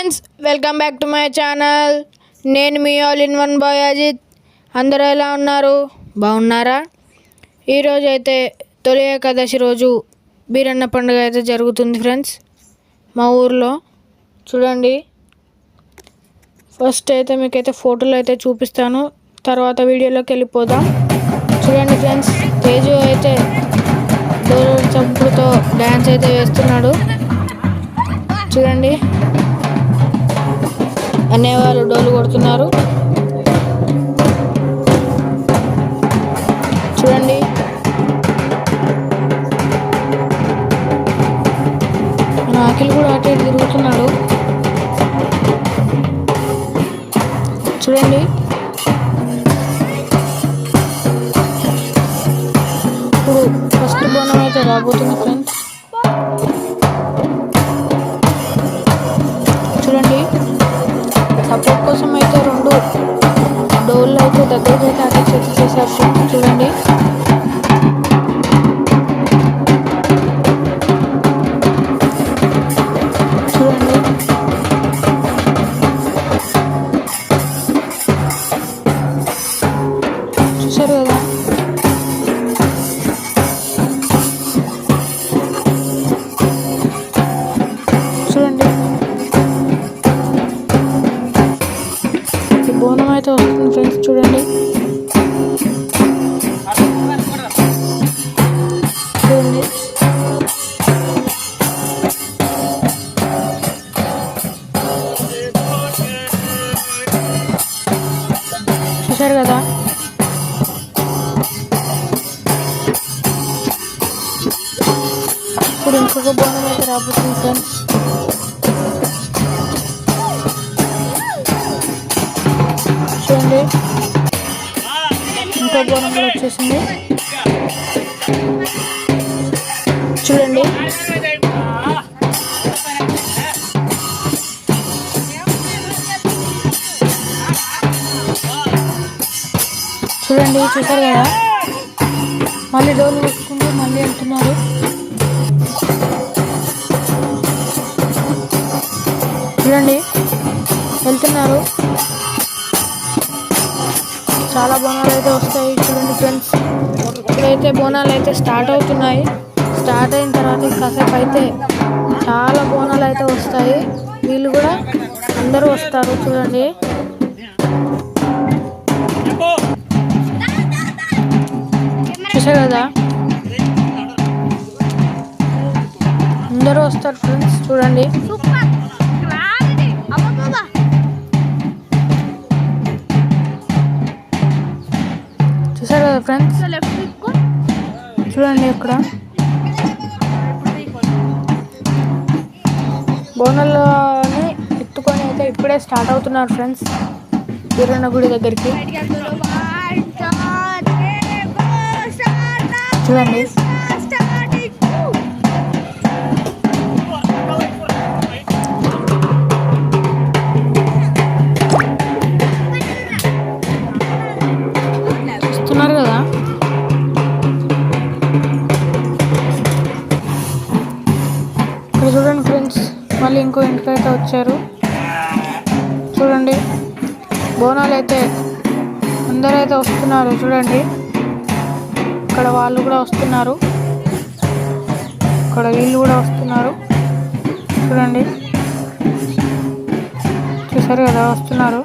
Friends welcome back to my channel. నేను మీ all in one boy Ajith. అందరూ ఎలా ఉన్నారు? బాగున్నారా? ఈరోజు అయితే తొలి ఏకాదశి రోజు బీరన్న పండుగ అయితే జరుగుతుంది ఫ్రెండ్స్ మా ఊర్లో. చూడండి. ఫస్ట్ అయితే మీకైతే ఫోటోలు అయితే చూపిస్తాను. తర్వాత వీడియోలోకి వెళ్ళిపోదాం. చూడండి ఫ్రెండ్స్ తేజు అయితే డోర్ చంపుడుతో డ్యాన్స్ అయితే వేస్తున్నాడు. చూడండి. అనేవాళ్ళు డోలు కొడుతున్నారు. చూడండి. మన అఖిల్ కూడా అటు ఇటు తిరుగుతున్నాడు. చూడండి. చూడండి. ఇంకో బోనం కూడా వచ్చేసింది. చూడండి. చూడండి చూసారు కదా? మళ్ళీ డోర్లు కొట్టుకుంటూ మళ్ళీ వెళ్తున్నారు. చూడండి. వెళ్తున్నారు. చాలా బోనాలు అయితే వస్తాయి చూడండి ఫ్రెండ్స్. ఇప్పుడైతే బోనాలు అయితే స్టార్ట్ అవుతున్నాయి. స్టార్ట్ అయిన తర్వాత కాసేపు అయితే చాలా బోనాలు అయితే వస్తాయి. వీళ్ళు కూడా అందరూ వస్తారు చూడండి. చూసా కదా? అందరూ వస్తారు ఫ్రెండ్స్ చూడండి. ఫ్రెండ్స్ చూడండి ఇక్కడ. బోనాలని ఎత్తుకొని అయితే ఇప్పుడే స్టార్ట్ అవుతున్నారు ఫ్రెండ్స్ వీరన్న గుడి దగ్గరికి. చూడండి. ఇంకో ఇంటికైతే వచ్చారు. చూడండి. బోనాలు అయితే అందరూ అయితే వస్తున్నారు. చూడండి. ఇక్కడ వాళ్ళు కూడా వస్తున్నారు. ఇక్కడ వీళ్ళు కూడా వస్తున్నారు. చూడండి. చూసారు కదా వస్తున్నారు.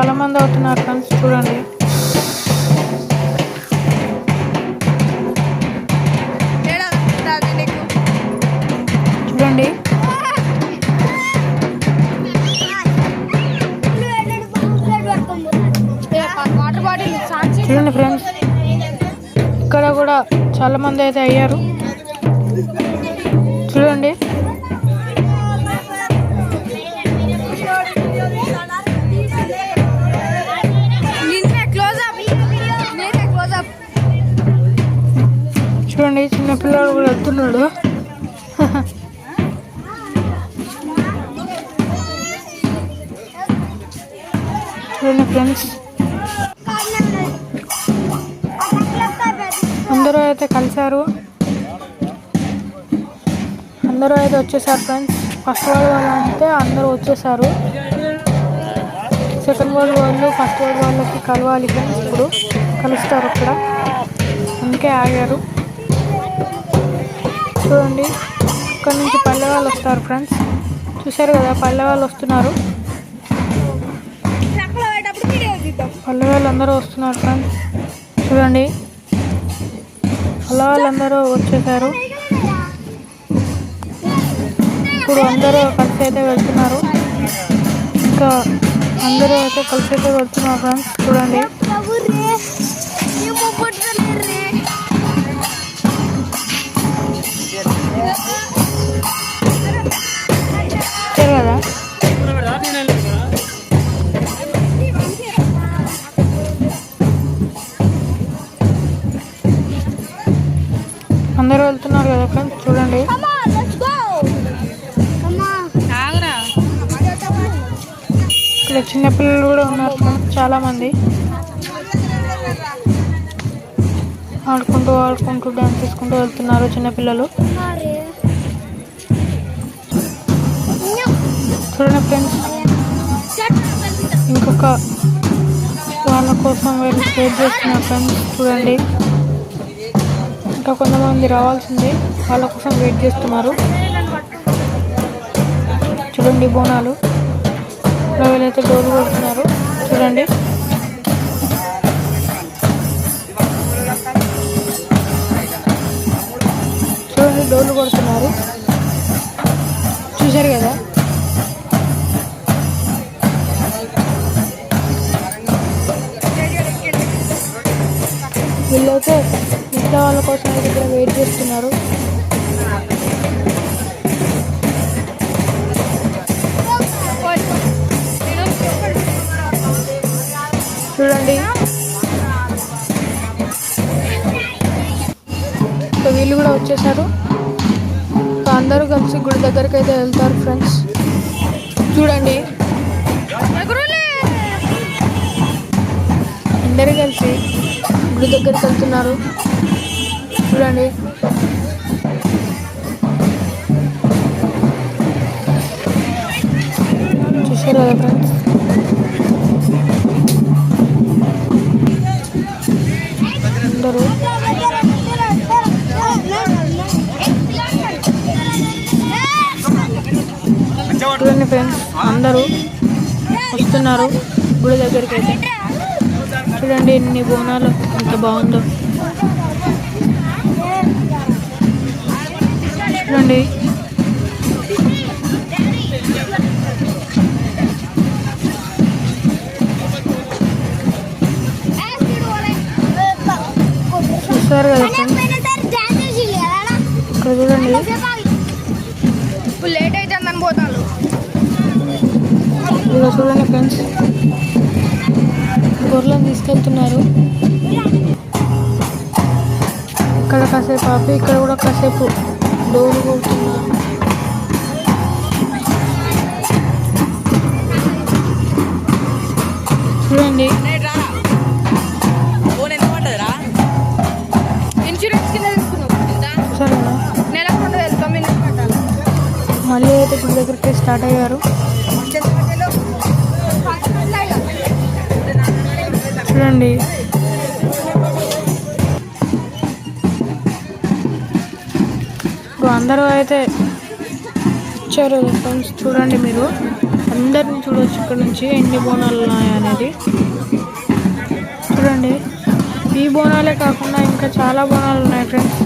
చాలా మంది అవుతున్నారు ఫ్రెండ్స్ చూడండి. చూడండి. చూడండి ఫ్రెండ్స్ ఇక్కడ కూడా చాలా మంది అయితే అయ్యారు. చూడండి. చూడండి చిన్న కూడా వెళ్తున్నాడు చూడండి ఫ్రెండ్స్. అందరూ అయితే కలిశారు. అందరూ అయితే వచ్చేసారు ఫ్రెండ్స్. ఫస్ట్ వరల్డ్ వాళ్ళు అంటే అందరూ వచ్చేసారు. సెకండ్ వరల్డ్ వాళ్ళు ఫస్ట్ వరల్డ్ వాళ్ళకి కలవాలి ఫ్రెండ్స్ ఇప్పుడు. కలుస్తారు అక్కడ. అందుకే ఆగారు. చూడండి. ఇక్కడ నుంచి పల్లె వాళ్ళు వస్తారు ఫ్రెండ్స్. చూశారు కదా పల్లె వాళ్ళు వస్తున్నారు. పల్లె వాళ్ళందరూ వస్తున్నారు ఫ్రెండ్స్. చూడండి. పల్లె వాళ్ళందరూ వచ్చేసారు. ఇప్పుడు అందరూ కలిసి అయితే వెళ్తున్నారు. ఇంకా అందరూ అయితే కలిసి అయితే వెళ్తున్నారు ఫ్రెండ్స్. చూడండి. ఫ్రెండ్స్ చూడండి. ఇక్కడ చిన్నపిల్లలు కూడా ఉన్నారు ఫ్రెండ్స్ చాలా మంది ఆడుకుంటూ ఆడుకుంటూ డాన్స్ చేసుకుంటూ వెళ్తున్నారు చిన్నపిల్లలు చూడండి ఫ్రెండ్స్. ఇంకొక వాళ్ళ కోసం వీళ్ళు వెయిట్ చేస్తున్నారు ఫ్రెండ్స్ చూడండి. ఇంకా కొంతమంది రావాల్సిందే. వాళ్ళ కోసం వెయిట్ చేస్తున్నారు. చూడండి బోనాలు. వీళ్ళైతే డోర్లు కొడుతున్నారు. చూడండి. చూడండి డోర్లు కొడుతున్నారు. చూశారు కదా? వీళ్ళైతే మిగతా వాళ్ళ కోసం అయితే ఇక్కడ వెయిట్ చేస్తున్నారు. చూడండి. వీళ్ళు కూడా వచ్చేసారు. అందరూ కలిసి గుడి దగ్గరికి అయితే వెళ్తారు ఫ్రెండ్స్ చూడండి. అందరూ కలిసి గుడి దగ్గరికి వెళ్తున్నారు. చూడండి. చూసారు కదా ఫ్రెండ్స్? అందరూ. చూడండి ఫ్రెండ్స్ అందరూ వస్తున్నారు గుడి దగ్గరికి అయితే. చూడండి ఎన్ని బోనాలు ఎంత బాగుందో. చూడండి చూస్తారు కదా ఫ్రెండ్స్? ఇక్కడ చూడండి. ఇప్పుడు లేట్ అవుతుందని పోతాను ఇలా చూడండి ఫ్రెండ్స్. గొర్రెలను తీసుకెళ్తున్నారు. ఇక్కడ కాసేపు ఆపి ఇక్కడ కూడా కాసేపు డోలు కొడుతున్నారు చూడండి మళ్ళీ అయితే గుడి దగ్గరికి స్టార్ట్ అయ్యారు. చూడండి. అందరూ అయితే వచ్చారు ఫ్రెండ్స్ చూడండి మీరు. అందరిని చూడవచ్చు ఇక్కడ నుంచి. ఎన్ని బోనాలు ఉన్నాయి అనేది చూడండి. ఈ బోనాలే కాకుండా ఇంకా చాలా బోనాలు ఉన్నాయి ఫ్రెండ్స్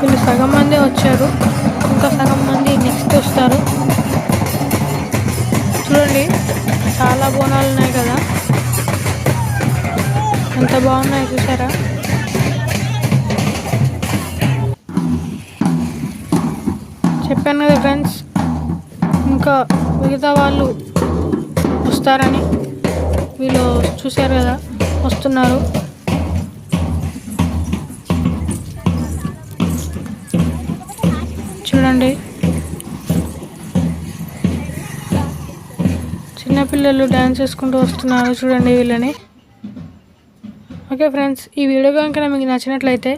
వీళ్ళు సగం మంది వచ్చారు. ఇంకా సగం మంది నెక్స్ట్ వస్తారు. చూడండి. చాలా బోనాలు ఉన్నాయి కదా. ఎంత బాగున్నాయి చూసారా? చెప్పాను కదా ఫ్రెండ్స్ ఇంకా మిగతా వాళ్ళు వస్తారని వీళ్ళు చూశారు కదా వస్తున్నారు. చూడండి. చిన్నపిల్లలు డ్యాన్స్ చేసుకుంటూ వస్తున్నారు చూడండి వీళ్ళని. ఓకే ఫ్రెండ్స్ ఈ వీడియో కనుక మీకు నచ్చినట్లయితే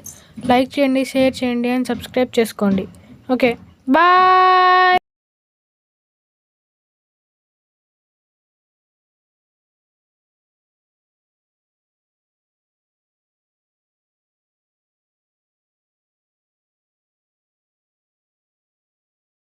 లైక్ చేయండి షేర్ చేయండి అండ్ సబ్స్క్రైబ్ చేసుకోండి. Okay bye!